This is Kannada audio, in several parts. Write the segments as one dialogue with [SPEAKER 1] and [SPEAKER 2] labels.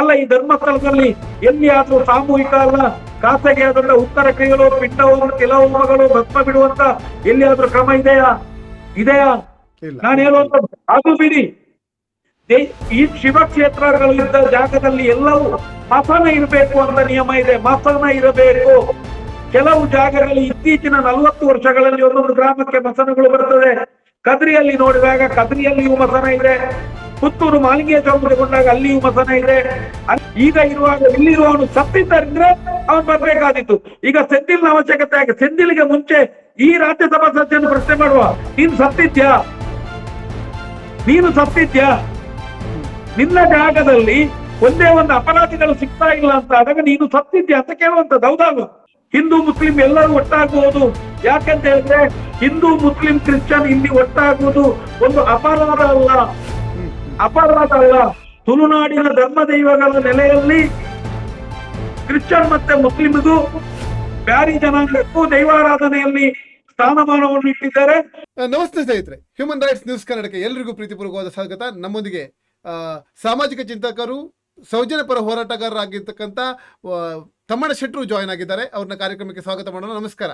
[SPEAKER 1] ಅಲ್ಲ ಈ ಧರ್ಮಸ್ಥಳದಲ್ಲಿ ಎಲ್ಲಿಯಾದ್ರೂ ಸಾಮೂಹಿಕ ಅಲ್ಲ ಖಾಸಗಿ ಆದಂತ ಉತ್ತರ ಕ್ರಿಯೆಗಳು ಕೆಲವು ತಿಲಹೋಮಗಳು ಭಸ್ಮ ಬಿಡುವಂತ ಎಲ್ಲಿಯಾದ್ರೂ ಕ್ರಮ ಇದೆಯಾ? ಇದೆಯಾ? ನಾನು ಹೇಳುವಂತ ಅದು ಬಿಡಿ. ಈ ಶಿವಕ್ಷೇತ್ರಗಳಿದ್ದ ಜಾಗದಲ್ಲಿ ಎಲ್ಲವೂ ಮಸನ ಇರಬೇಕು ಅಂತ ನಿಯಮ ಇದೆ. ಮಸನ ಇರಬೇಕು. ಕೆಲವು ಜಾಗಗಳಲ್ಲಿ ಇತ್ತೀಚಿನ ನಲವತ್ತು ವರ್ಷಗಳಲ್ಲಿ ಒಂದೊಂದು ಗ್ರಾಮಕ್ಕೆ ಮಸನಗಳು ಬರ್ತದೆ. ಕದ್ರಿಯಲ್ಲಿ ನೋಡಿದಾಗ ಕದ್ರಿಯಲ್ಲಿಯೂ ಮಸನ ಇದೆ. ಪುತ್ತೂರು ಮಾಲಿಂಗ ಚೌಕ ಕೊಂಡಾಗ ಅಲ್ಲಿಯೂ ಮಸನ ಇದೆ ಈಗ ಇರುವಾಗ ಇಲ್ಲಿರುವವನು ಸತ್ತಿದ್ದರಿಂದ ಅವನು ಬರಬೇಕಾದಿತ್ತು ಈಗ ಸೆಂದಿಲ್ನ ಅವಶ್ಯಕತೆ ಆಗಿ ಸೆಂದಿಲಿಗೆ ಮುಂಚೆ ಈ ರಾಜ್ಯಸಭಾ ಸದಸ್ಯನ ಪ್ರಶ್ನೆ ಮಾಡುವ. ನೀನು ಸತ್ತಿದ್ಯಾ? ನೀನು ಸತ್ತಿದ್ಯಾ? ನಿನ್ನ ಜಾಗದಲ್ಲಿ ಒಂದೇ ಒಂದು ಅಪರಾಧಿಗಳು ಸಿಗ್ತಾ ಇಲ್ಲ ಅಂತ ಆದಾಗ ನೀನು ಸತ್ತಿದ್ಯಾ ಅಂತ ಕೇಳುವಂತದ್ದು ಹೌದಲ್ವ? ಹಿಂದೂ, ಮುಸ್ಲಿಂ ಎಲ್ಲರೂ ಒಟ್ಟಾಗುವುದು. ಯಾಕಂತ ಹೇಳಿದ್ರೆ ಹಿಂದೂ, ಮುಸ್ಲಿಂ, ಕ್ರಿಶ್ಚಿಯನ್ ಇಲ್ಲಿ ಒಟ್ಟಾಗುವುದು ಒಂದು ಅಪರಾಧ ಅಲ್ಲ. ಅಪರಾಧ ಅಲ್ಲ ತುಳುನಾಡಿನ ಧರ್ಮ ದೈವಗಳ ನೆಲೆಯಲ್ಲಿ ಕ್ರಿಶ್ಚಿಯನ್ ಮತ್ತೆ ಮುಸ್ಲಿಮ್ಗೂ ಬ್ಯಾರಿ ಜನಾಂಗಕ್ಕೂ ದೈವಾರಾಧನೆಯಲ್ಲಿ ಸ್ಥಾನಮಾನವನ್ನು ಇಟ್ಟಿದ್ದಾರೆ.
[SPEAKER 2] ನಮಸ್ತೆ ಸ್ನೇಹಿತರೆ. ಹ್ಯೂಮನ್ ರೈಟ್ಸ್ ನ್ಯೂಸ್ ಕನ್ನಡಕ್ಕೆ ಎಲ್ರಿಗೂ ಪ್ರೀತಿಪೂರ್ವಕವಾದ ಸ್ವಾಗತ. ನಮ್ಮೊಂದಿಗೆ ಸಾಮಾಜಿಕ ಚಿಂತಕರು ಸೌಜನ್ಯ ಪರ ಹೋರಾಟಗಾರರಾಗಿರ್ತಕ್ಕಂಥ ತಮ್ಮಣ್ಣ ಶೆಟ್ರು ಜಾಯ್ನ್ ಆಗಿದ್ದಾರೆ. ಅವ್ರನ್ನ ಕಾರ್ಯಕ್ರಮಕ್ಕೆ ಸ್ವಾಗತ ಮಾಡೋಣ. ನಮಸ್ಕಾರ.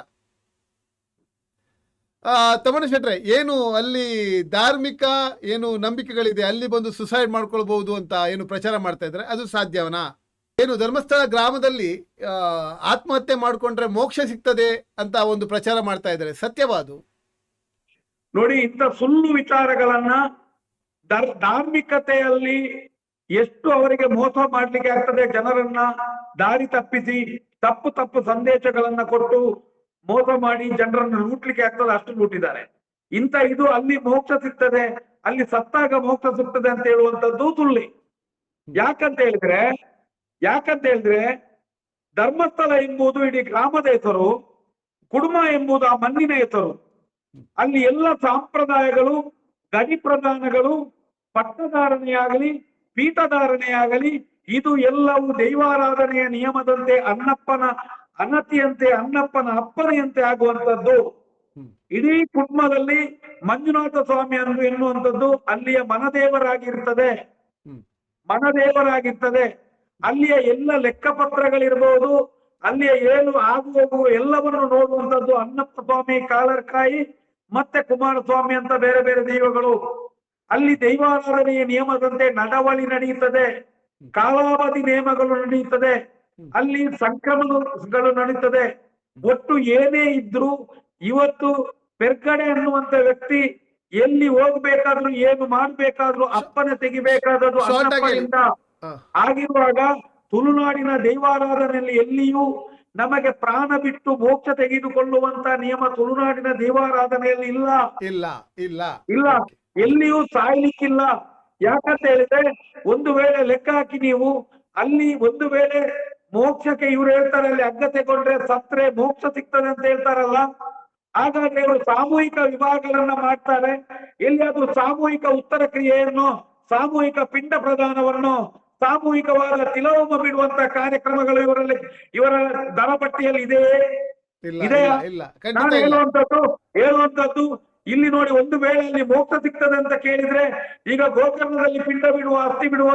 [SPEAKER 2] ಆ, ತಮ್ಮಣ್ಣ ಶೆಟ್ರೆ ಏನು ಅಲ್ಲಿ ಧಾರ್ಮಿಕ ಏನು ನಂಬಿಕೆಗಳಿದೆ ಅಲ್ಲಿ ಬಂದು ಸುಸೈಡ್ ಮಾಡ್ಕೊಳ್ಬಹುದು ಅಂತ ಏನು ಪ್ರಚಾರ ಮಾಡ್ತಾ ಇದ್ದಾರೆ ಅದು ಸಾಧ್ಯವನಾ? ಏನು ಧರ್ಮಸ್ಥಳ ಗ್ರಾಮದಲ್ಲಿ ಆತ್ಮಹತ್ಯೆ ಮಾಡ್ಕೊಂಡ್ರೆ ಮೋಕ್ಷ ಸಿಗ್ತದೆ ಅಂತ ಒಂದು ಪ್ರಚಾರ ಮಾಡ್ತಾ ಇದ್ದಾರೆ ಸತ್ಯವಾದು?
[SPEAKER 1] ನೋಡಿ ಇಂಥ ಸುಳ್ಳು ವಿಚಾರಗಳನ್ನ ಧಾರ್ಮಿಕತೆಯಲ್ಲಿ ಎಷ್ಟು ಅವರಿಗೆ ಮೋಸ ಮಾಡ್ಲಿಕ್ಕೆ ಆಗ್ತದೆ ಜನರನ್ನ ದಾರಿ ತಪ್ಪಿಸಿ ತಪ್ಪು ತಪ್ಪು ಸಂದೇಶಗಳನ್ನ ಕೊಟ್ಟು ಮೋಸ ಮಾಡಿ ಜನರನ್ನು ಲೂಟ್ಲಿಕ್ಕೆ ಆಗ್ತದೆ ಅಷ್ಟು ಲೂಟಿದ್ದಾರೆ. ಇಂತ ಇದು ಅಲ್ಲಿ ಮೋಕ್ಷ ಸಿಗ್ತದೆ, ಅಲ್ಲಿ ಸತ್ತಾಗ ಮೋಕ್ಷ ಸಿಗ್ತದೆ ಅಂತ ಹೇಳುವಂತದ್ದು ತುಳ್ಳಿ ಯಾಕಂತ ಹೇಳಿದ್ರೆ ಯಾಕಂತ ಹೇಳಿದ್ರೆ, ಧರ್ಮಸ್ಥಳ ಎಂಬುದು ಇಡೀ ಗ್ರಾಮದ ಹೆಸರು, ಕುಡುಮ ಎಂಬುದು ಆ ಮಣ್ಣಿನ ಹೆಸರು. ಅಲ್ಲಿ ಎಲ್ಲ ಸಂಪ್ರದಾಯಗಳು ಗಡಿ ಪ್ರಧಾನಗಳು ಪಟ್ಟಧಾರಣೆಯಾಗಲಿ, ಪೀಠಧಾರಣೆಯಾಗಲಿ, ಇದು ಎಲ್ಲವೂ ದೈವಾರಾಧನೆಯ ನಿಯಮದಂತೆ ಅನ್ನಪ್ಪನ ಅನತಿಯಂತೆ ಅನ್ನಪ್ಪನ ಅಪ್ಪನೆಯಂತೆ ಆಗುವಂತದ್ದು. ಇಡೀ ಕುಟುಂಬದಲ್ಲಿ ಮಂಜುನಾಥ ಸ್ವಾಮಿ ಅನ್ನು ಎನ್ನುವಂಥದ್ದು ಅಲ್ಲಿಯ ಮನದೇವರಾಗಿರ್ತದೆ. ಮನದೇವರಾಗಿರ್ತದೆ. ಅಲ್ಲಿಯ ಎಲ್ಲ ಲೆಕ್ಕಪತ್ರಗಳಿರ್ಬೋದು ಅಲ್ಲಿಯ ಏನು ಆಗು ಹೋಗುವ ಎಲ್ಲವನ್ನು ನೋಡುವಂತದ್ದು ಅನ್ನಪ್ಪ ಸ್ವಾಮಿ ಕಾಲರ್ಕಾಯಿ ಮತ್ತೆ ಕುಮಾರಸ್ವಾಮಿ ಅಂತ ಬೇರೆ ಬೇರೆ ದೈವಗಳು. ಅಲ್ಲಿ ದೈವಾರಾಧನೆಯ ನಿಯಮದಂತೆ ನಡವಳಿ ನಡೆಯುತ್ತದೆ. ಕಾಲಾವಧಿ ನಿಯಮಗಳು ನಡೆಯುತ್ತದೆ. ಅಲ್ಲಿ ಸಂಕ್ರಮಣಗಳು ನಡೀತದೆ. ಒಟ್ಟು ಏನೇ ಇದ್ರು ಇವತ್ತು ಪೆರ್ಗಡೆ ಅನ್ನುವಂತ ವ್ಯಕ್ತಿ ಎಲ್ಲಿ ಹೋಗ್ಬೇಕಾದ್ರು ಏನು ಮಾಡ್ಬೇಕಾದ್ರು ಅಪ್ಪನ ತೆಗಿಬೇಕಾದದ್ದು
[SPEAKER 2] ಅಪ್ಪನಿಂದ.
[SPEAKER 1] ಆಗಿರುವಾಗ ತುಳುನಾಡಿನ ದೈವಾರಾಧನೆಯಲ್ಲಿ ಎಲ್ಲಿಯೂ ನಮಗೆ ಪ್ರಾಣ ಬಿಟ್ಟು ಮೋಕ್ಷ ತೆಗೆದುಕೊಳ್ಳುವಂತ ನಿಯಮ ತುಳುನಾಡಿನ ದೈವಾರಾಧನೆಯಲ್ಲಿ ಇಲ್ಲ.
[SPEAKER 2] ಇಲ್ಲ ಇಲ್ಲ.
[SPEAKER 1] ಇಲ್ಲ. ಎಲ್ಲಿಯೂ ಸಾಯ್ಲಿಕ್ಕಿಲ್ಲ. ಯಾಕಂತ ಹೇಳಿದ್ರೆ ಒಂದು ವೇಳೆ ಲೆಕ್ಕ ಹಾಕಿ ನೀವು ಅಲ್ಲಿ ಒಂದು ವೇಳೆ ಮೋಕ್ಷಕ್ಕೆ ಇವ್ರು ಹೇಳ್ತಾರೆ ಅಲ್ಲಿ ಅಗ್ಗ ತಗೊಂಡ್ರೆ ಸತ್ರೆ ಮೋಕ್ಷ ಸಿಗ್ತದೆ ಅಂತ ಹೇಳ್ತಾರಲ್ಲ? ಹಾಗಾಗಿ ಇವರು ಸಾಮೂಹಿಕ ವಿಭಾಗಗಳನ್ನ ಮಾಡ್ತಾರೆ. ಎಲ್ಲಿಯಾದ್ರೂ ಸಾಮೂಹಿಕ ಉತ್ತರ ಕ್ರಿಯೆಯನ್ನು ಸಾಮೂಹಿಕ ಪಿಂಡ ಪ್ರದಾನವನ್ನು ಸಾಮೂಹಿಕವಾದ ತಿಲೋಮ ಬಿಡುವಂತ ಕಾರ್ಯಕ್ರಮಗಳು ಇವರಲ್ಲಿ ಇವರ ದರ ಪಟ್ಟಿಯಲ್ಲಿ ಇದೆಯೇ
[SPEAKER 2] ಇಲ್ಲ
[SPEAKER 1] ಇದೆಯಾ?
[SPEAKER 2] ಇಲ್ಲ ಇಲ್ಲ.
[SPEAKER 1] ನಾನು
[SPEAKER 2] ಇಲ್ಲ.
[SPEAKER 1] ಹೇಳುವಂತದ್ದು ಹೇಳುವಂತದ್ದು ಇಲ್ಲಿ ನೋಡಿ ಒಂದು ವೇಳೆ ಅಲ್ಲಿ ಮೋಕ್ಷ ಸಿಗ್ತದೆ ಅಂತ ಕೇಳಿದ್ರೆ ಈಗ ಗೋಕರ್ಣದಲ್ಲಿ ಪಿಂಡ ಬಿಡುವ ಅಸ್ಥಿ ಬಿಡುವ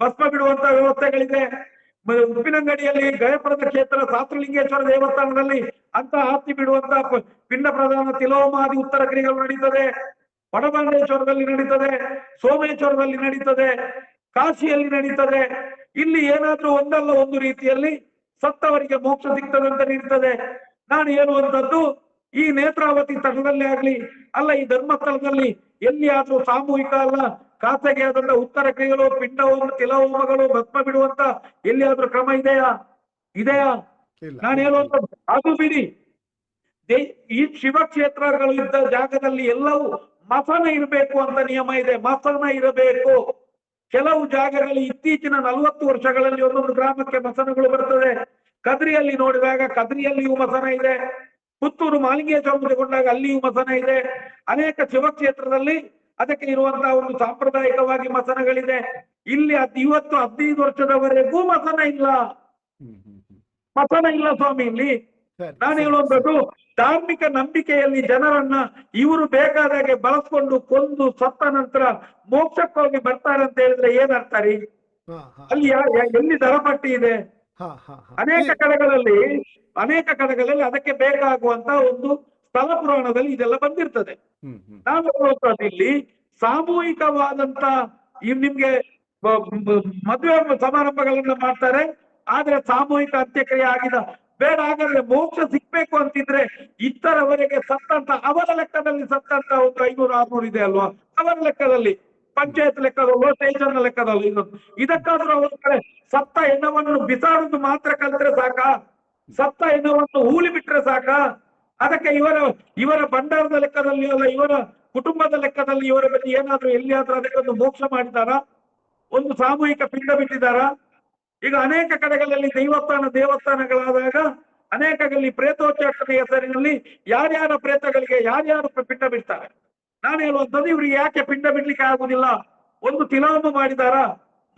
[SPEAKER 1] ಭಸ್ಮ ಬಿಡುವಂತ ವ್ಯವಸ್ಥೆಗಳಿದೆ. ಮ- ಉಪ್ಪಿನಂಗಡಿಯಲ್ಲಿ ಗಯಪ್ರದ ಕ್ಷೇತ್ರ ಸಾತ್ರಲಿಂಗೇಶ್ವರ ದೇವಸ್ಥಾನದಲ್ಲಿ ಅಂತ ಆಸ್ತಿ ಬಿಡುವಂತ ಪಿಂಡ ಪ್ರಧಾನ ತಿಲೋಮಾದಿ ಉತ್ತರ ಕ್ರಿಯೆಗಳು ನಡೀತದೆ. ವಡಬಂಡೇಶ್ವರದಲ್ಲಿ ನಡೀತದೆ. ಸೋಮೇಶ್ವರದಲ್ಲಿ ನಡೀತದೆ. ಕಾಶಿಯಲ್ಲಿ ನಡೀತದೆ. ಇಲ್ಲಿ ಏನಾದ್ರೂ ಒಂದಲ್ಲ ಒಂದು ರೀತಿಯಲ್ಲಿ ಸತ್ತವರಿಗೆ ಮೋಕ್ಷ ಸಿಗ್ತದೆ ಅಂತ ನಡೀತದೆ. ನಾನು ಹೇಳುವಂತದ್ದು ಈ ನೇತ್ರಾವತಿ ತಟದಲ್ಲಿ ಆಗ್ಲಿ, ಅಲ್ಲ ಈ ಧರ್ಮಸ್ಥಳದಲ್ಲಿ ಎಲ್ಲಿ ಆದ್ರೂ ಸಾಮೂಹಿಕ ಅಲ್ಲ ಖಾಸಗಿಯಾದಂತ ಉತ್ತರ ಕ್ರಿಯೆಗಳು ಪಿಂಡವು ತಿಲಹೋಮಗಳು ಭಸ್ಮ ಬಿಡುವಂತ ಎಲ್ಲಿಯಾದ್ರೂ ಕ್ರಮ ಇದೆಯಾ? ಇದೆಯಾ? ನಾನು ಹೇಳುವಂತ ಅದು ಬಿಡಿ. ಈ ಶಿವಕ್ಷೇತ್ರಗಳಿದ್ದ ಜಾಗದಲ್ಲಿ ಎಲ್ಲವೂ ಮಸನ ಇರಬೇಕು ಅಂತ ನಿಯಮ ಇದೆ. ಮಸನ ಇರಬೇಕು. ಕೆಲವು ಜಾಗಗಳಲ್ಲಿ ಇತ್ತೀಚಿನ ನಲವತ್ತು ವರ್ಷಗಳಲ್ಲಿ ಒಂದೊಂದು ಗ್ರಾಮಕ್ಕೆ ಮಸನಗಳು ಬರ್ತದೆ. ಕದ್ರಿಯಲ್ಲಿ ನೋಡಿದಾಗ ಕದ್ರಿಯಲ್ಲಿಯೂ ಮಸನ ಇದೆ. ಪುತ್ತೂರು ಮಾಲಿಂಗೇಶ್ವರ ತಗೊಂಡಾಗ ಅಲ್ಲಿಯೂ ಮಸನ ಇದೆ. ಅನೇಕ ಶಿವಕ್ಷೇತ್ರದಲ್ಲಿ ಅದಕ್ಕೆ ಇರುವಂತಹ ಒಂದು ಸಾಂಪ್ರದಾಯಿಕವಾಗಿ ಮಸನಗಳಿದೆ. ಇಲ್ಲಿ ಇವತ್ತು ಹದಿನೈದು ವರ್ಷದವರೆಗೂ ಮಸನ ಇಲ್ಲ. ಮಸನ ಇಲ್ಲ ಸ್ವಾಮಿ ಇಲ್ಲಿ. ನಾನು
[SPEAKER 2] ಹೇಳುವಂಥದ್ದು
[SPEAKER 1] ಹೇಳುವಂತದ್ದು ಧಾರ್ಮಿಕ ನಂಬಿಕೆಯಲ್ಲಿ ಜನರನ್ನ ಇವರು ಬೇಕಾದಾಗೆ ಬಳಸ್ಕೊಂಡು ಕೊಂದು ಸತ್ತ ನಂತರ ಮೋಕ್ಷಕ್ಕೋಗಿ ಬರ್ತಾರೆ ಅಂತ ಹೇಳಿದ್ರೆ ಏನರ್ಥ ರೀ? ಅಲ್ಲಿ ಎಲ್ಲಿ ದರಪಟ್ಟಿ ಇದೆ? ಅನೇಕ ಕಡೆಗಳಲ್ಲಿ ಅನೇಕ ಕಡೆಗಳಲ್ಲಿ ಅದಕ್ಕೆ ಬೇಕಾಗುವಂತ ಒಂದು ಸ್ಥಳ ಪುರಾಣದಲ್ಲಿ ಇದೆಲ್ಲ ಬಂದಿರ್ತದೆ. ಹೇಳುವಂತದ್ದು ಇಲ್ಲಿ. ಸಾಮೂಹಿಕವಾದಂತ ಈ ನಿಮ್ಗೆ ಮದುವೆ ಸಮಾರಂಭಗಳನ್ನ ಮಾಡ್ತಾರೆ. ಆದ್ರೆ ಸಾಮೂಹಿಕ ಅಂತ್ಯಕ್ರಿಯೆ ಆಗಿದ ಬೇಡ ಹಾಗಾದ್ರೆ ಮೋಕ್ಷ ಸಿಗ್ಬೇಕು ಅಂತಿದ್ರೆ ಇತರವರೆಗೆ ಸತ್ತಂತ ಅವರ ಲೆಕ್ಕದಲ್ಲಿ ಸತ್ತಂತ ಒಂದು ಐನೂರು ಆರ್ನೂರು ಇದೆ ಅಲ್ವಾ? ಅವರ ಲೆಕ್ಕದಲ್ಲಿ ಪಂಚಾಯತ್ ಲೆಕ್ಕದಲ್ಲೋ ಸ್ಟೇಷನ್ ಲೆಕ್ಕದಲ್ಲಿ ಇದು. ಇದಕ್ಕಾದ್ರೂ ಅವರ ಕಡೆ ಸತ್ತ ಹೆಣ್ಣವನ್ನು ಬಿಸಾಡುದು ಮಾತ್ರ ಕಲಿತ್ರೆ ಸಾಕ? ಸತ್ತ ಹೆಣ್ಣವನ್ನು ಹೂಲಿ ಬಿಟ್ರೆ ಸಾಕ? ಅದಕ್ಕೆ ಇವರ ಇವರ ಭಂಡಾರದ ಲೆಕ್ಕದಲ್ಲಿ ಅಲ್ಲ, ಇವರ ಕುಟುಂಬದ ಲೆಕ್ಕದಲ್ಲಿ ಇವರ ಬಗ್ಗೆ ಏನಾದ್ರೂ ಎಲ್ಲಿಯಾದ್ರೂ ಅದಕ್ಕೊಂದು ಮೋಕ್ಷ ಮಾಡಿದಾರ ಒಂದು ಸಾಮೂಹಿಕ ಪಿಂಡ ಬಿಟ್ಟಿದಾರ ಈಗ ಅನೇಕ ಕಡೆಗಳಲ್ಲಿ ದೈವಸ್ಥಾನ ದೇವಸ್ಥಾನಗಳಾದಾಗ ಅನೇಕಗಳಲ್ಲಿ ಪ್ರೇತೋಚ್ಚಾಟನೆ ಹೆಸರಿನಲ್ಲಿ ಯಾರ್ಯಾರ ಪ್ರೇತಗಳಿಗೆ ಯಾರ್ಯಾರು ಪಿಂಡ ಬಿಡ್ತಾರೆ? ನಾನು ಹೇಳುವಂಥದ್ದು ಇವ್ರಿಗೆ ಯಾಕೆ ಪಿಂಡ ಬಿಡ್ಲಿಕ್ಕೆ ಆಗುದಿಲ್ಲ? ಒಂದು ತಿಲಾಮ ಮಾಡಿದಾರ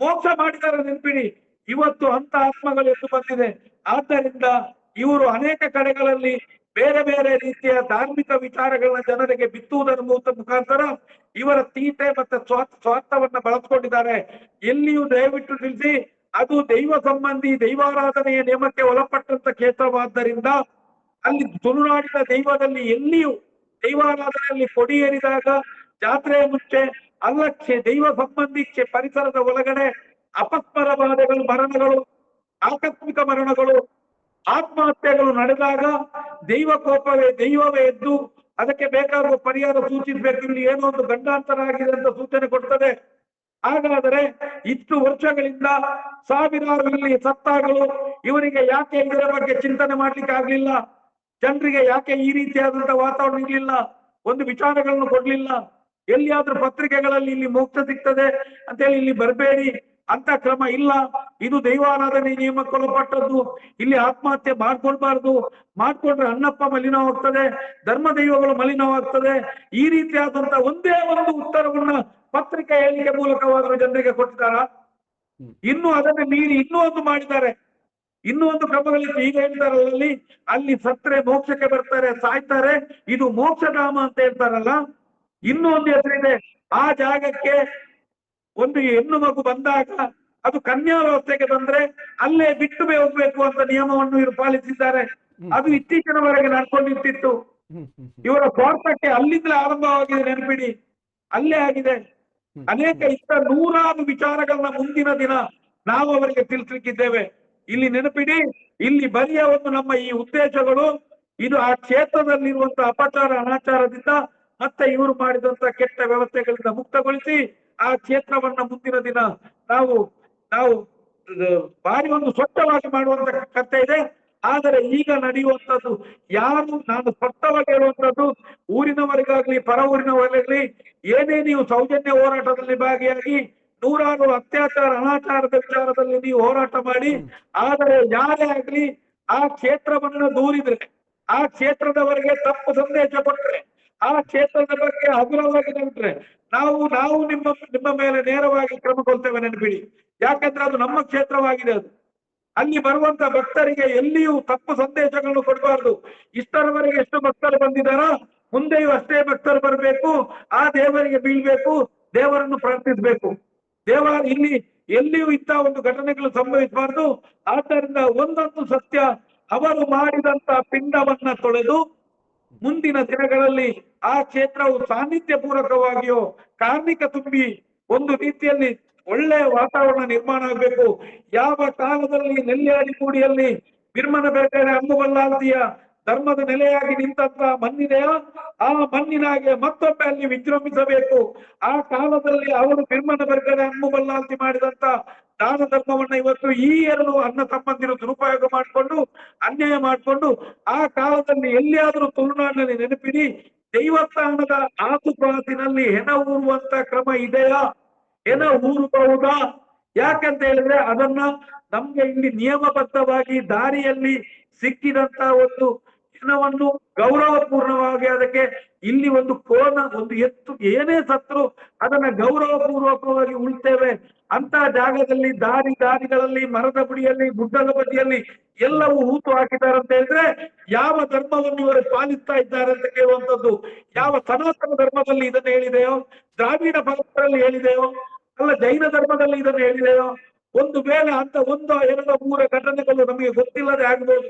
[SPEAKER 1] ಮೋಕ್ಷ ಮಾಡಿದಾರ ನೆನ್ಪಿಡಿ. ಇವತ್ತು ಅಂತ ಆತ್ಮಗಳು ಎದ್ದು ಬಂದಿದೆ. ಆದ್ದರಿಂದ ಇವರು ಅನೇಕ ಕಡೆಗಳಲ್ಲಿ ಬೇರೆ ಬೇರೆ ರೀತಿಯ ಧಾರ್ಮಿಕ ವಿಚಾರಗಳನ್ನ ಜನರಿಗೆ ಬಿತ್ತುವುದರ ಮುಖಾಂತರ ಇವರ ತೀಟೆ ಮತ್ತೆ ಸ್ವಾರ್ಥ, ಸ್ವಾರ್ಥವನ್ನ ಬಳಸ್ಕೊಂಡಿದ್ದಾರೆ. ಎಲ್ಲಿಯೂ ದಯವಿಟ್ಟು ತಿಳಿಸಿ ಅದು ದೈವ ಸಂಬಂಧಿ ದೈವಾರಾಧನೆಯ ನಿಯಮಕ್ಕೆ ಒಳಪಟ್ಟಂತ ಕ್ಷೇತ್ರವಾದ್ದರಿಂದ ಅಲ್ಲಿ ತುಳುನಾಡಿನ ದೈವದಲ್ಲಿ ಎಲ್ಲಿಯೂ ದೈವಾರಾಧನೆಯಲ್ಲಿ ಕೊಡಿ ಏರಿದಾಗ ಜಾತ್ರೆಯ ಮುಂಚೆ ಅಲ್ಲಕ್ಷೆ ದೈವ ಸಂಬಂಧಿ ಪರಿಸರದ ಒಳಗಡೆ ಅಪಸ್ಮರ ಬಾಧೆಗಳು, ಮರಣಗಳು, ಆಕಸ್ಮಿಕ ಮರಣಗಳು ಆತ್ಮಹತ್ಯೆಗಳು ನಡೆದಾಗ ದೈವ ಕೋಪವೇ ದೈವವೇ ಎದ್ದು ಅದಕ್ಕೆ ಬೇಕಾಗುವ ಪರಿಹಾರ ಸೂಚಿಸಬೇಕು. ಇಲ್ಲಿ ಏನೋ ಒಂದು ಗಂಡಾಂತರ ಆಗಿದೆ ಅಂತ ಸೂಚನೆ ಕೊಡ್ತದೆ. ಹಾಗಾದರೆ ಇಷ್ಟು ವರ್ಷಗಳಿಂದ ಸಾವಿರಾರು ಇಲ್ಲಿ ಸತ್ತಾಗಳು ಇವರಿಗೆ ಯಾಕೆ ಇದರ ಬಗ್ಗೆ ಚಿಂತನೆ ಮಾಡ್ಲಿಕ್ಕೆ ಆಗ್ಲಿಲ್ಲ? ಜನರಿಗೆ ಯಾಕೆ ಈ ರೀತಿಯಾದಂತಹ ವಾತಾವರಣ ಇರ್ಲಿಲ್ಲ? ಒಂದು ವಿಚಾರಗಳನ್ನು ಕೊಡ್ಲಿಲ್ಲ? ಎಲ್ಲಿಯಾದ್ರೂ ಪತ್ರಿಕೆಗಳಲ್ಲಿ ಇಲ್ಲಿ ಮೋಕ್ಷ ಸಿಗ್ತದೆ ಅಂತೇಳಿ ಇಲ್ಲಿ ಬರಬೇಡಿ. ಅಂತ ಕ್ರಮ ಇಲ್ಲ. ಇದು ದೈವಾರಾಧನೆ ನಿಯಮಕ್ಕೊಳಪಟ್ಟದ್ದು ಇಲ್ಲಿ ಆತ್ಮಹತ್ಯೆ ಮಾಡ್ಕೊಳ್ಬಾರ್ದು. ಮಾಡ್ಕೊಂಡ್ರೆ ಅಣ್ಣಪ್ಪ ಮಲಿನವಾಗ್ತದೆ ಧರ್ಮ ದೈವಗಳು ಮಲಿನವಾಗ್ತದೆ. ಈ ರೀತಿಯಾದಂತ ಒಂದೇ ಒಂದು ಉತ್ತರವನ್ನ ಪತ್ರಿಕೆ ಹೇಳಿಕೆ ಮೂಲಕವಾದರೂ ಜನರಿಗೆ ಕೊಟ್ಟಿದ್ದಾರ? ಇನ್ನು ಅದನ್ನ ಮೀರಿ ಇನ್ನೂ ಒಂದು ಮಾಡಿದ್ದಾರೆ. ಇನ್ನೂ ಒಂದು ಕ್ರಮಗಳಲ್ಲಿ ಈಗ ಹೇಳ್ತಾರಲ್ಲಿ ಅಲ್ಲಿ ಸತ್ರೆ ಮೋಕ್ಷಕ್ಕೆ ಬರ್ತಾರೆ ಸಾಯ್ತಾರೆ. ಇದು ಮೋಕ್ಷಧಾಮ ಅಂತ ಹೇಳ್ತಾರಲ್ಲ. ಇನ್ನೂ ಒಂದು ಹೆಸರಿದೆ. ಆ ಜಾಗಕ್ಕೆ ಒಂದು ಹೆಣ್ಣು ಮಗು ಬಂದಾಗ ಅದು ಕನ್ಯಾ ವ್ಯವಸ್ಥೆಗೆ ಬಂದ್ರೆ ಅಲ್ಲೇ ಬಿಟ್ಟು ಹೋಗ್ಬೇಕು ಅಂತ ನಿಯಮವನ್ನು ಇವರು ಪಾಲಿಸಿದ್ದಾರೆ. ಅದು ಇತ್ತೀಚಿನವರೆಗೆ ನಡ್ಕೊಂಡಿರ್ತಿತ್ತು. ಇವರ ಸ್ವಾರ್ಥಕ್ಕೆ ಅಲ್ಲಿಂದಲೇ ಆರಂಭವಾಗಿದೆ ನೆನಪಿಡಿ. ಅಲ್ಲೇ ಆಗಿದೆ. ಅನೇಕ ಇಷ್ಟ ನೂರಾರು ವಿಚಾರಗಳನ್ನ ಮುಂದಿನ ದಿನ ನಾವು ಅವರಿಗೆ ತಿಳಿಸ್ಲಿಕ್ಕಿದ್ದೇವೆ. ಇಲ್ಲಿ ನೆನಪಿಡಿ ಇಲ್ಲಿ ಬರಿಯ ಒಂದು ನಮ್ಮ ಈ ಉದ್ದೇಶಗಳು. ಇದು ಆ ಕ್ಷೇತ್ರದಲ್ಲಿರುವಂತಹ ಅಪಚಾರ ಅನಾಚಾರದಿಂದ ಮತ್ತೆ ಇವರು ಮಾಡಿದಂತ ಕೆಟ್ಟ ವ್ಯವಸ್ಥೆಗಳಿಂದ ಮುಕ್ತಗೊಳಿಸಿ ಆ ಕ್ಷೇತ್ರವನ್ನ ಮುಂದಿನ ದಿನ ನಾವು ನಾವು ಬಾರಿ ಒಂದು ಸ್ವಚ್ಛವಾಗಿ ಮಾಡುವಂತ ಕಥೆ ಇದೆ. ಆದರೆ ಈಗ ನಡೆಯುವಂತದ್ದು ಯಾರು, ನಾನು ಸ್ಪಷ್ಟವಾಗಿ ಹೇಳುವಂತದ್ದು ಊರಿನವರಿಗಾಗ್ಲಿ ಪರ ಊರಿನವರಿಗಾಗ್ಲಿ ಏನೇ ನೀವು ಸೌಜನ್ಯ ಹೋರಾಟದಲ್ಲಿ ಭಾಗಿಯಾಗಿ, ನೂರಾರು ಅತ್ಯಾಚಾರ, ಅನಾಚಾರದ ವಿಚಾರದಲ್ಲಿ ನೀವು ಹೋರಾಟ ಮಾಡಿ, ಆದರೆ ಯಾರೇ ಆಗ್ಲಿ ಆ ಕ್ಷೇತ್ರವನ್ನ ದೂರಿದ್ರೆ, ಆ ಕ್ಷೇತ್ರದವರಿಗೆ ತಪ್ಪು ಸಂದೇಶ ಕೊಟ್ರೆ, ಆ ಕ್ಷೇತ್ರದ ಬಗ್ಗೆ ಹಗುರವಾಗಿ ನೆನಪಿಟ್ರೆ ನಾವು ನಾವು ನಿಮ್ಮ ನಿಮ್ಮ ಮೇಲೆ ನೇರವಾಗಿ ಕ್ರಮ ಕೊಡ್ತೇವೆ, ನೆನಪಿಡಿ. ಯಾಕಂದ್ರೆ ಅದು ನಮ್ಮ ಕ್ಷೇತ್ರವಾಗಿದೆ ಅದು. ಅಲ್ಲಿ ಬರುವಂತ ಭಕ್ತರಿಗೆ ಎಲ್ಲಿಯೂ ತಪ್ಪು ಸಂದೇಶಗಳನ್ನು ಕೊಡಬಾರ್ದು. ಇಷ್ಟರವರೆಗೆ ಎಷ್ಟು ಭಕ್ತರು ಬಂದಿದ್ದಾರೋ, ಮುಂದೆಯೂ ಅಷ್ಟೇ ಭಕ್ತರು ಬರಬೇಕು, ಆ ದೇವರಿಗೆ ಬೀಳ್ಬೇಕು, ದೇವರನ್ನು ಪ್ರಾರ್ಥಿಸಬೇಕು. ದೇವ, ಇಲ್ಲಿ, ಎಲ್ಲಿಯೂ ಇಂತಹ ಒಂದು ಘಟನೆಗಳು ಸಂಭವಿಸಬಾರ್ದು. ಆದ್ದರಿಂದ ಒಂದೊಂದು ಸತ್ಯ ಅವರು ಮಾಡಿದಂತ ಪಿಂಡವನ್ನ ತೊಳೆದು ಮುಂದಿನ ದಿನಗಳಲ್ಲಿ ಆ ಕ್ಷೇತ್ರವು ಸಾನ್ನಿಧ್ಯ ಪೂರಕವಾಗಿಯೋ ಕಾರ್ಮಿಕ ತುಂಬಿ ಒಂದು ರೀತಿಯಲ್ಲಿ ಒಳ್ಳೆಯ ವಾತಾವರಣ ನಿರ್ಮಾಣ ಆಗಬೇಕು. ಯಾವ ಕಾಲದಲ್ಲಿ ನೆಲ್ಯಾಡಿ ಕೂಡಿಯಲ್ಲಿ ಬಿರ್ಮನ ಬೇಟೆಯ ಅಂಬುಬಲ್ಲಾಲ್ದಿಯ ಧರ್ಮದ ನೆಲೆಯಾಗಿ ನಿಂತಹ ಮಣ್ಣಿದೆಯೋ? ಆ ಮಣ್ಣಿನಾಗೆ ಮತ್ತೊಮ್ಮೆ ಅಲ್ಲಿ ವಿಜೃಂಭಿಸಬೇಕು. ಆ ಕಾಲದಲ್ಲಿ ಅವರು ಬರ್ಗಡೆ ಬೆರಗಡೆ ಅಂಬುಬಲ್ಲಾಲ್ತಿ ಮಾಡಿದಂತ ದಾನ ಧರ್ಮವನ್ನ ಇವತ್ತು ಈ ಎರಡು ಅನ್ನ ತಮ್ಮಂದಿರು ದುರುಪಯೋಗ ಮಾಡಿಕೊಂಡು, ಅನ್ಯಾಯ ಮಾಡಿಕೊಂಡು, ಆ ಕಾಲದಲ್ಲಿ ಎಲ್ಲಿಯಾದ್ರೂ ತುಳುನಾಡಿನಲ್ಲಿ ನೆನಪಿಡಿ, ದೈವಸ್ಥಾನದ ಆಸುಪಾಸಿನಲ್ಲಿ ಹೆಣ ಊರುವಂತ ಕ್ರಮ ಇದೆಯಾ? ಹೆಣ ಊರಬಹುದಾ? ಯಾಕಂತ ಹೇಳಿದ್ರೆ ಅದನ್ನ ನಮ್ಗೆ ಇಲ್ಲಿ ನಿಯಮಬದ್ಧವಾಗಿ ದಾರಿಯಲ್ಲಿ ಸಿಕ್ಕಿದಂತ ಒಂದು ಹೆಣವನ್ನು ಗೌರವಪೂರ್ಣವಾಗಿ ಅದಕ್ಕೆ ಇಲ್ಲಿ ಒಂದು ಕೋನ, ಒಂದು ಎತ್ತು ಏನೇ ಸತ್ರು ಅದನ್ನ ಗೌರವಪೂರ್ವಕವಾಗಿ ಉಳ್ತೇವೆ ಅಂತ ಜಾಗದಲ್ಲಿ, ದಾರಿ ದಾರಿಗಳಲ್ಲಿ, ಮರದ ಬುಡಿಯಲ್ಲಿ, ಗುಡ್ಡದ ಬದಿಯಲ್ಲಿ ಎಲ್ಲವೂ ಹೂತು ಹಾಕಿದ್ದಾರೆ ಅಂತ ಹೇಳಿದ್ರೆ ಯಾವ ಧರ್ಮವನ್ನು ಇವರು ಪಾಲಿಸ್ತಾ ಇದ್ದಾರೆ ಅಂತ ಕೇಳುವಂತದ್ದು ಯಾವ ಸನಾತನ ಧರ್ಮದಲ್ಲಿ ಇದನ್ನ ಹೇಳಿದೆಯೋ, ದ್ರಾವಿಡ ಪಂಥದಲ್ಲಿ ಹೇಳಿದೆಯೋ, ಅಲ್ಲ ಜೈನ ಧರ್ಮದಲ್ಲಿ ಇದನ್ನು ಹೇಳಿದೆಯೋ? ಒಂದು ವೇಳೆ ಅಂತ ಒಂದು, ಎರಡು, ಮೂರ ಘಟನೆಗಳು ನಮಗೆ ಗೊತ್ತಿಲ್ಲದೆ ಆಗ್ಬೋದು.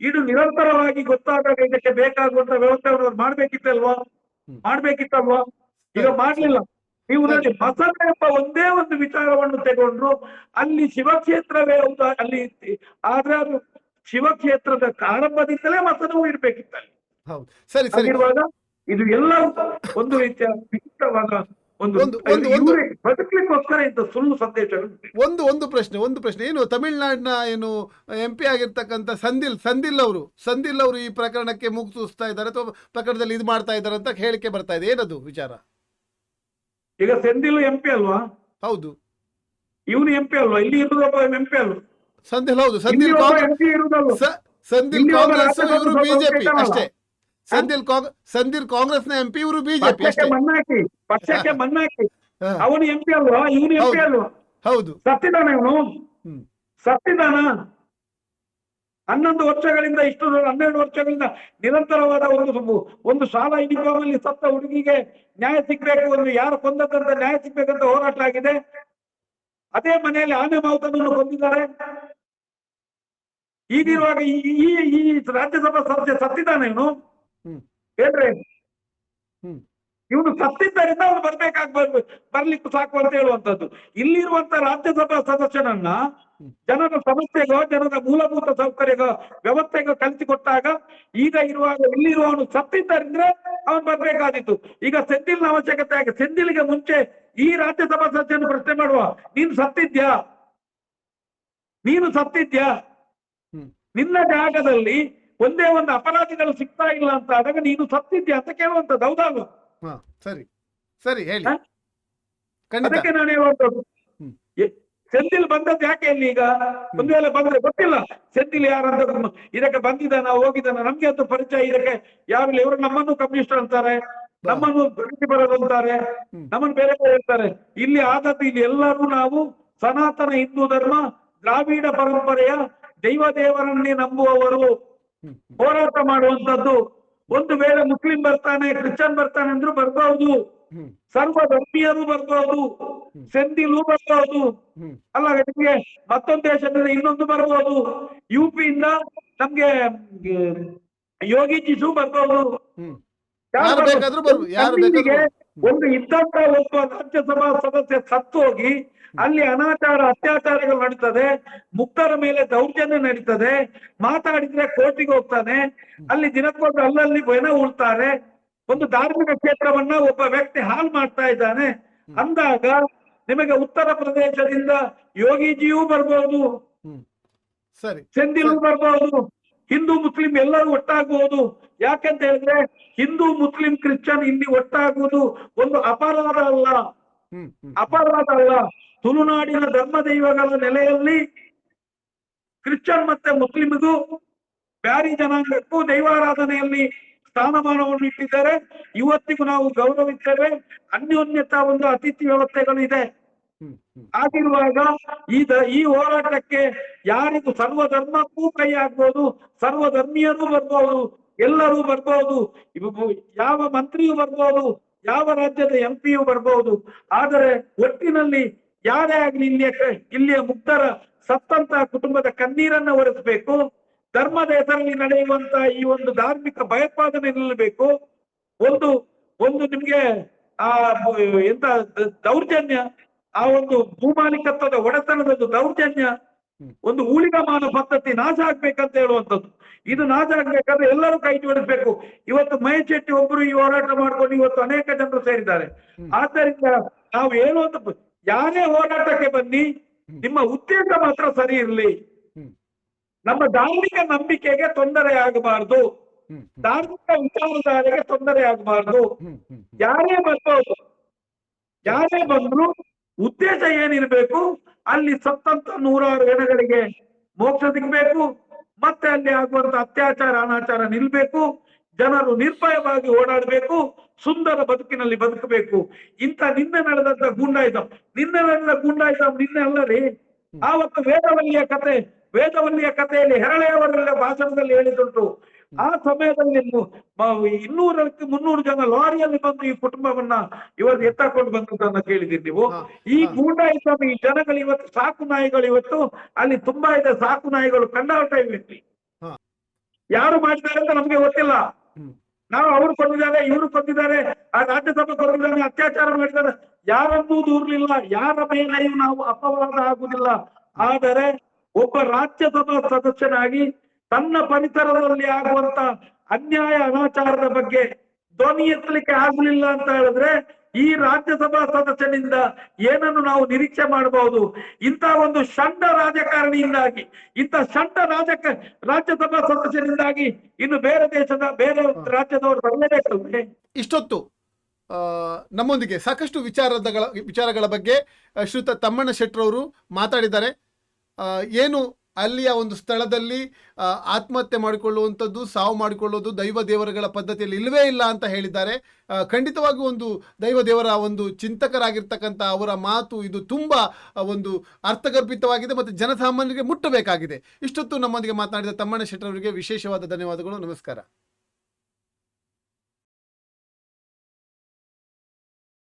[SPEAKER 1] ಇದು ನಿರಂತರವಾಗಿ ಗೊತ್ತಾದಾಗ ಇದಕ್ಕೆ ಬೇಕಾಗುವಂತ ವ್ಯವಸ್ಥೆಯನ್ನು ಮಾಡ್ಬೇಕಿತ್ತಲ್ವಾ? ಮಾಡ್ಬೇಕಿತ್ತಲ್ವಾ? ಈಗ ಮಾಡ್ಲಿಲ್ಲ. ನೀವು ನೋಡಿ ಬಸವ ಎಂಬ ಒಂದೇ ಒಂದು ವಿಚಾರವನ್ನು ತಗೊಂಡ್ರು ಅಲ್ಲಿ ಶಿವಕ್ಷೇತ್ರವೇ ಹೌದು ಅಲ್ಲಿ ಆದ್ರೆ ಅದು ಶಿವಕ್ಷೇತ್ರದ ಆರಂಭದಿಂದಲೇ ಮಸನವು
[SPEAKER 2] ಹೌದು. ಸರಿ
[SPEAKER 1] ಇದು ಎಲ್ಲ ಒಂದು ರೀತಿಯ ವಿಚಿತ್ರವಾದ ಒಂದು
[SPEAKER 2] ಒಂದು- ಒಂದು- ಒಂದು-
[SPEAKER 1] ಇವ್ರೇ ಬದುಕಲಿಕ್ಕೋಸ್ಕರ ಇಂಥ ಸುಳ್ಳು ಸಂದೇಶಗಳು
[SPEAKER 2] ಒಂದು ಒಂದು ಪ್ರಶ್ನೆ ಒಂದು ಪ್ರಶ್ನೆ. ಏನು ತಮಿಳ್ನಾಡಿನ ಏನು ಎಂ ಪಿ ಆಗಿರ್ತಕ್ಕಂಥ ಸಂದಿಲ್ ಸಂದಿಲ್ ಅವರು ಸಂದಿಲ್ ಅವರು ಈ ಪ್ರಕರಣಕ್ಕೆ ಮುಗಿಸ್ತಾ ಇದ್ದಾರೆ ಅಥವಾ ಪ್ರಕರಣದಲ್ಲಿ ಇದು ಮಾಡ್ತಾ ಇದ್ದಾರೆ ಅಂತ ಹೇಳಿಕೆ ಬರ್ತಾ ಇದೆ. ಏನದು ವಿಚಾರ?
[SPEAKER 1] ಈಗ ಸಂದಿಲ್ ಎಂ ಪಿ ಅಲ್ವಾ?
[SPEAKER 2] ಹೌದು.
[SPEAKER 1] ಇವನು ಎಂ ಪಿ ಅಲ್ವಾ? ಇಲ್ಲಿ ಇರುವುದೊಬ್ಬ ಎಂ ಪಿ ಅಲ್ವಾ?
[SPEAKER 2] ಸಂದಿಲ್ ಹೌದು. ಸಂದಿಲ್ ಸಂದಿಲ್ ಕಾಂಗ್ರೆಸ್ ಇವರು ಬಿಜೆಪಿ ಅಷ್ಟೇ. ಸಂದಿಲ್ ಕಾಂಗ್ರೆಸ್ ಸಂದಿಲ್ ಕಾಂಗ್ರೆಸ್ನ ಎಂಪಿ ಇವರು ಬಿಜೆಪಿ
[SPEAKER 1] ಮಣ್ಣಾಕಿ ಪಕ್ಷಕ್ಕೆ ಮಣ್ಣಾಕಿ. ಅವನು ಎಂಪಿ ಅಲ್ವಾ? ಇವನು
[SPEAKER 2] ಎಂಪಿ.
[SPEAKER 1] ಅಲ್ವಾ?
[SPEAKER 2] ಹೌದು.
[SPEAKER 1] ಸತ್ತಿದಾನ ಇವನು ಸತ್ತಿದಾನ ಹನ್ನೊಂದು ವರ್ಷಗಳಿಂದ ಇಷ್ಟು ಹನ್ನೆರಡು ವರ್ಷಗಳಿಂದ ನಿರಂತರವಾದ ಒಂದು ಒಂದು ಶಾಲಾ ಯೂನಿಫಾರ್ಮ್ ಅಲ್ಲಿ ಸತ್ತ ಹುಡುಗಿಗೆ ನ್ಯಾಯ ಸಿಗ್ಬೇಕು ಒಂದು ಯಾರು ಕೊಂದದಂತ ನ್ಯಾಯ ಸಿಗ್ಬೇಕಂತ ಹೋರಾಟ ಆಗಿದೆ. ಅದೇ ಮನೆಯಲ್ಲಿ ಆನೆ ಮಾವುತನನ್ನು ಕೊಂದಿದ್ದಾರೆ. ಈಗಿರುವಾಗ ಈ ಈ- ಈ ರಾಜ್ಯಸಭಾ ಸದಸ್ಯ ಸತ್ತಿದ್ದಾನೆ ಇವನು
[SPEAKER 2] ಹ್ಮ್.
[SPEAKER 1] ಇವನು ಸತ್ತಿದ್ದರಿಂದ ಅವನು ಬರ್ಬೇಕಾಗ್ ಬರ್ಬೇಕು ಬರ್ಲಿಕ್ಕೆ ಸಾಕು ಅಂತ ಹೇಳುವಂತದ್ದು ಇಲ್ಲಿರುವಂತ ರಾಜ್ಯಸಭಾ ಸದಸ್ಯನನ್ನ ಜನರ ಸಮಸ್ಯೆಗೋ ಜನರ ಮೂಲಭೂತ ಸೌಕರ್ಯಗೋ ವ್ಯವಸ್ಥೆಗೋ ಕಲಿಸಿಕೊಟ್ಟಾಗ ಈಗ ಇರುವಾಗ ಇಲ್ಲಿರುವವನು ಸತ್ತಿದ್ದರಿಂದ ಅವನು ಬರ್ಬೇಕಾದಿತ್ತು ಈಗ ಸೆಂದಿಲ್ನ ಅವಶ್ಯಕತೆ ಆಗಿ ಸೆಂದಿಲ್ಗೆ ಮುಂಚೆ ಈ ರಾಜ್ಯಸಭಾ ಸದಸ್ಯನ ಪ್ರಶ್ನೆ ಮಾಡುವ. ನೀನು ಸತ್ತಿದ್ಯಾ? ನೀನು ಸತ್ತಿದ್ಯಾ? ನಿನ್ನ ಜಾಗದಲ್ಲಿ ಒಂದೇ ಒಂದು ಅಪರಾಧಿಗಳು ಸಿಗ್ತಾ ಇಲ್ಲ ಅಂತ ಆದಾಗ ನೀನು ಸತ್ತಿದ್ಯಾ ಅಂತ ಕೇಳುವಂತದ್ದು ಹೌದಲ್ವಾ
[SPEAKER 2] ಹಾ ಸರಿ. ಸರಿ ಹೇಳಿ.
[SPEAKER 1] ಅದಕ್ಕೆ ನಾನು. ಎ- ಸೆಂದಿಲ್ ಬಂದದ್ದು ಯಾಕೆ ಇಲ್ಲಿ ಈಗ? ಒಂದು ವೇಳೆ ಬಂದ್ರೆ ಗೊತ್ತಿಲ್ಲ. ಸೆಂದಿಲ್ ಯಾರಂತ. ಇದಕ್ಕೆ ಬಂದಿದ್ದಾನ ಹೋಗಿದ್ದಾನ? ನಮ್ಗೆ ಅಂತ ಪರಿಚಯ ಇದಕ್ಕೆ ಯಾರಿಲ್ಲ ಇವರು ನಮ್ಮನ್ನು ಕಮ್ಯುನಿಸ್ಟ್ ಅಂತಾರೆ. ನಮ್ಮನ್ನು ಪ್ರಗತಿಪರರು ಅಂತಾರೆ. ನಮ್ಮನ್ನು ಬೇರೆ ಬೇರೆ ಹೇಳ್ತಾರೆ. ಇಲ್ಲಿ ಆದದ್ದು ಇಲ್ಲಿ ಎಲ್ಲರೂ ನಾವು ಸನಾತನ ಹಿಂದೂ ಧರ್ಮ ದ್ರಾವಿಡ ಪರಂಪರೆಯ ದೈವ ದೇವರನ್ನೇ ನಂಬುವವರು. ಹೋರಾಟ ಮಾಡುವಂತದ್ದು ಒಂದು ವೇಳೆ ಮುಸ್ಲಿಂ ಬರ್ತಾನೆ ಕ್ರಿಶ್ಚಿಯನ್ ಬರ್ತಾನೆ ಅಂದ್ರೂ ಬರ್ಬಹುದು ಸರ್ವ ಧರ್ಮೀಯರು ಬರ್ಬಹುದು ಸೆಂದಿಲು
[SPEAKER 2] ಬರ್ಬಹುದು
[SPEAKER 1] ಅಲ್ಲ ನಿಮ್ಗೆ ಮತ್ತೊಂದು ದೇಶದಿಂದ ಇನ್ನೊಂದು ಬರ್ಬಹುದು ಯು ಪಿಯಿಂದ ನಮ್ಗೆ ಯೋಗಿ ಯೋಗಿಜಿಸು ಬರ್ಬೋದು. ಒಂದು ಇದ್ದಂತ ಒಬ್ಬ ರಾಜ್ಯಸಭಾ ಸದಸ್ಯ ಸತ್ತು ಹೋಗಿ ಅಲ್ಲಿ ಅನಾಚಾರ ಅತ್ಯಾಚಾರಗಳು ನಡೀತದೆ. ಮುಕ್ತರ ಮೇಲೆ ದೌರ್ಜನ್ಯ ನಡೀತದೆ. ಮಾತಾಡಿದ್ರೆ ಕೋರ್ಟಿಗೆ ಹೋಗ್ತಾನೆ. ಅಲ್ಲಿ ದಿನಕ್ಕೊಂದು ಅಲ್ಲಲ್ಲಿ ಬೆನ ಉಳ್ತಾರೆ ಒಂದು ಧಾರ್ಮಿಕ ಕ್ಷೇತ್ರವನ್ನ ಒಬ್ಬ ವ್ಯಕ್ತಿ ಹಾಳು ಮಾಡ್ತಾ ಇದ್ದಾನೆ. ಅಂದಾಗ ನಿಮಗೆ ಉತ್ತರ ಪ್ರದೇಶದಿಂದ ಯೋಗಿಜಿಯೂ
[SPEAKER 2] ಬರ್ಬಹುದು ಸರಿ.
[SPEAKER 1] ಚಂದಿಲು ಬರ್ಬೋದು. ಹಿಂದೂ ಮುಸ್ಲಿಂ ಎಲ್ಲರೂ ಒಟ್ಟಾಗುವುದು. ಯಾಕೆಂತ ಹೇಳಿದ್ರೆ ಹಿಂದೂ ಮುಸ್ಲಿಂ ಕ್ರಿಶ್ಚಿಯನ್ ಇಲ್ಲಿ ಒಟ್ಟಾಗುವುದು ಒಂದು ಅಪರಾಧ ಅಲ್ಲ. ಅಪರಾಧ ಅಲ್ಲ. ತುಳುನಾಡಿನ ಧರ್ಮ ದೈವಗಳ ನೆಲೆಯಲ್ಲಿ ಕ್ರಿಶ್ಚಿಯನ್ ಮತ್ತೆ ಮುಸ್ಲಿಮ್ಗೂ ಬ್ಯಾರಿ ಜನಾಂಗಕ್ಕೂ ದೈವಾರಾಧನೆಯಲ್ಲಿ ಸ್ಥಾನಮಾನವನ್ನು ಇಟ್ಟಿದ್ದಾರೆ. ಇವತ್ತಿಗೂ ನಾವು ಗೌರವಿಸ್ತೇವೆ ಅನ್ಯೋನ್ಯತಾ ಒಂದು ಅತಿಥಿ ವ್ಯವಸ್ಥೆಗಳು ಇದೆ. ಆಗಿರುವಾಗ ಈ ಈ ಹೋರಾಟಕ್ಕೆ ಯಾರಿಗೂ ಸರ್ವ ಧರ್ಮಕ್ಕೂ ಕೈ ಹಾಕ್ಬೋದು ಸರ್ವ ಧರ್ಮೀಯರು ಬರ್ಬೋದು, ಎಲ್ಲರೂ ಬರ್ಬೋದು ಯಾವ ಮಂತ್ರಿಯೂ ಬರ್ಬೋದು, ಯಾವ ರಾಜ್ಯದ ಎಂ ಪಿಯು ಬರ್ಬೋದು. ಆದರೆ ಒಟ್ಟಿನಲ್ಲಿ ಯಾರೇ ಆಗ್ಲಿ ಇಲ್ಲಿಯ ಇಲ್ಲಿಯ ಮುಕ್ತರ ಸತ್ತಂತಹ ಕುಟುಂಬದ ಕಣ್ಣೀರನ್ನ ಒರೆಸಬೇಕು, ಧರ್ಮದ ಹೆಸರಲ್ಲಿ ನಡೆಯುವಂತ ಈ ಒಂದು ಧಾರ್ಮಿಕ ಭಯೋತ್ಪಾದನೆ ನಿಲ್ಲಬೇಕು. ಒಂದು ಒಂದು ನಿಮ್ಗೆ, ಆ, ಎಂತ, ದೌರ್ಜನ್ಯ ಆ ಒಂದು ಭೂಮಾಲೀಕತ್ವದ ಒಡೆತನದ ದೌರ್ಜನ್ಯ. ಒಂದು ಊಳಿಗಮಾನ ಪದ್ಧತಿ ನಾಶ ಆಗ್ಬೇಕಂತ ಹೇಳುವಂಥದ್ದು. ಇದು ನಾಶ ಆಗ್ಬೇಕಾದ್ರೆ ಎಲ್ಲರೂ ಕೈ ಜೋಡಿಸ್ಬೇಕು. ಇವತ್ತು ಮಹೇಶ್ ಶೆಟ್ಟಿ ಒಬ್ಬರು ಈ ಹೋರಾಟ ಮಾಡ್ಕೊಂಡು ಇವತ್ತು ಅನೇಕ ಜನರು ಸೇರಿದ್ದಾರೆ. ಆದ್ದರಿಂದ ನಾವು ಏನು ಅಂತ ಯಾರೇ ಹೋರಾಟಕ್ಕೆ ಬನ್ನಿ ನಿಮ್ಮ ಉದ್ದೇಶ ಮಾತ್ರ ಸರಿ ಇರಲಿ. ನಮ್ಮ ಧಾರ್ಮಿಕ ನಂಬಿಕೆಗೆ ತೊಂದರೆ ಆಗಬಾರದು. ಧಾರ್ಮಿಕ ವಿಚಾರಧಾರೆಗೆ ತೊಂದರೆ ಆಗಬಾರದು. ಯಾರೇ ಬರ್ಬೋದು ಯಾರೇ ಬಂದ್ರು ಉದ್ದೇಶ ಏನಿರ್ಬೇಕು ಅಲ್ಲಿ ಸತ್ತಂತ ನೂರಾರು ಜನಗಳಿಗೆ ಮೋಕ್ಷ ಸಿಗ್ಬೇಕು ಮತ್ತೆ ಅಲ್ಲಿ ಆಗುವಂತ ಅತ್ಯಾಚಾರ ಅನಾಚಾರ ನಿಲ್ಬೇಕು ಜನರು ನಿರ್ಭಯವಾಗಿ ಓಡಾಡಬೇಕು ಸುಂದರ ಬದುಕಿನಲ್ಲಿ ಬದುಕಬೇಕು. ಇಂತ ನಿನ್ನೆ ನಡೆದಂತ ಗೂಂಡಾಯಿಸಂ ನಿನ್ನೆ ನಡೆದ ಗೂಂಡಾಯಿಸಂ ನಿನ್ನೆ ಅಲ್ಲರಿ ಆವತ್ತು ವೇದವಲ್ಲಿಯ ಕತೆ ವೇದವಲ್ಲಿಯ ಕಥೆಯಲ್ಲಿ ಹೆರಳೆಯವರೆಲ್ಲ ಭಾಷಣದಲ್ಲಿ ಹೇಳಿದುಂಟು ಆ ಸಮಯದಲ್ಲಿ ಇನ್ನೂರಕ್ಕೆ ಮುನ್ನೂರು ಜನ ಲಾರಿಯಲ್ಲಿ ಬಂದು ಈ ಕುಟುಂಬವನ್ನ ಇವತ್ತು ಎತ್ತಕೊಂಡು ಬಂದದನ್ನ ಕೇಳಿದಿರಿ ನೀವು. ಈ
[SPEAKER 2] ಹಾ.
[SPEAKER 1] ಗೂಂಡಾಯಿಸಮ್ ಈ ಜನಗಳು ಇವತ್ತು ಸಾಕು ನಾಯಿಗಳು ಇವತ್ತು ಅಲ್ಲಿ ತುಂಬಾ ಇದೆ ಸಾಕು ನಾಯಿಗಳು ಕಂಡಾಟ ಇವೆ ಯಾರು ಮಾಡಿದ್ದಾರೆ ಅಂತ ನಮ್ಗೆ ಗೊತ್ತಿಲ್ಲ. ನಾವು ಅವ್ರು ಕೊಂದಿದ್ದಾರೆ ಇವರು ಕೊಟ್ಟಿದ್ದಾರೆ ಆ ರಾಜ್ಯಸಭೆ ಕೊಂದಿದ್ದಾರೆ ಅತ್ಯಾಚಾರ ಮಾಡಿದ್ದಾರೆ. ಯಾರನ್ನೂ ದೂರ್ಲಿಲ್ಲ ಯಾರ ಮೇಲೆಯೂ ನಾವು ಅಪವಾದ ಆಗುದಿಲ್ಲ. ಆದರೆ ಒಬ್ಬ ರಾಜ್ಯಸಭಾ ಸದಸ್ಯನಾಗಿ ತನ್ನ ಪರಿಸರದಲ್ಲಿ ಆಗುವಂತ ಅನ್ಯಾಯ, ಅನಾಚಾರದ ಬಗ್ಗೆ ಧ್ವನಿ ಎತ್ತಲಿಕ್ಕೆ ಆಗಲಿಲ್ಲ ಅಂತ ಹೇಳಿದ್ರೆ ಈ ರಾಜ್ಯಸಭಾ ಸದಸ್ಯನಿಂದ ಏನನ್ನು ನಾವು ನಿರೀಕ್ಷೆ ಮಾಡಬಹುದು? ಇಂಥ ಒಂದು ಷಂಡ ರಾಜಕಾರಣಿಯಿಂದಾಗಿ, ಇಂಥ ಷಂಡ ರಾಜಕ, ರಾಜ್ಯಸಭಾ ಸದಸ್ಯರಿಂದಾಗಿ ಇನ್ನು ಬೇರೆ ದೇಶದ, ಬೇರೆ ರಾಜ್ಯದವರು ಬರಲೇಬೇಕು
[SPEAKER 2] ಇಷ್ಟೊತ್ತು ನಮ್ಮೊಂದಿಗೆ ಸಾಕಷ್ಟು ವಿಚಾರದಗಳ, ವಿಚಾರಗಳ ಬಗ್ಗೆ ಶ್ರೀತ ತಮ್ಮಣ್ಣ ಶೆಟ್ರವರು ಮಾತಾಡಿದ್ದಾರೆ. ಏನು ಅಲ್ಲಿಯ ಒಂದು ಸ್ಥಳದಲ್ಲಿ ಆತ್ಮಹತ್ಯೆ ಮಾಡಿಕೊಳ್ಳುವಂಥದ್ದು, ಸಾವು ಮಾಡಿಕೊಳ್ಳೋದು ದೈವ ದೇವರುಗಳ ಪದ್ಧತಿಯಲ್ಲಿ ಇಲ್ಲವೇ ಇಲ್ಲ ಅಂತ ಹೇಳಿದ್ದಾರೆ. ಖಂಡಿತವಾಗಿ ಒಂದು ದೈವ ದೇವರ ಒಂದು ಚಿಂತಕರಾಗಿರ್ತಕ್ಕಂಥ ಅವರ ಮಾತು ಇದು ತುಂಬ ಒಂದು ಅರ್ಥಗರ್ಭಿತವಾಗಿದೆ ಮತ್ತು ಜನಸಾಮಾನ್ಯರಿಗೆ ಮುಟ್ಟಬೇಕಾಗಿದೆ. ಇಷ್ಟೊತ್ತು ನಮ್ಮೊಂದಿಗೆ ಮಾತನಾಡಿದ ತಮ್ಮಣ್ಣ ಶೆಟ್ಟರವರಿಗೆ ವಿಶೇಷವಾದ ಧನ್ಯವಾದಗಳು. ನಮಸ್ಕಾರ.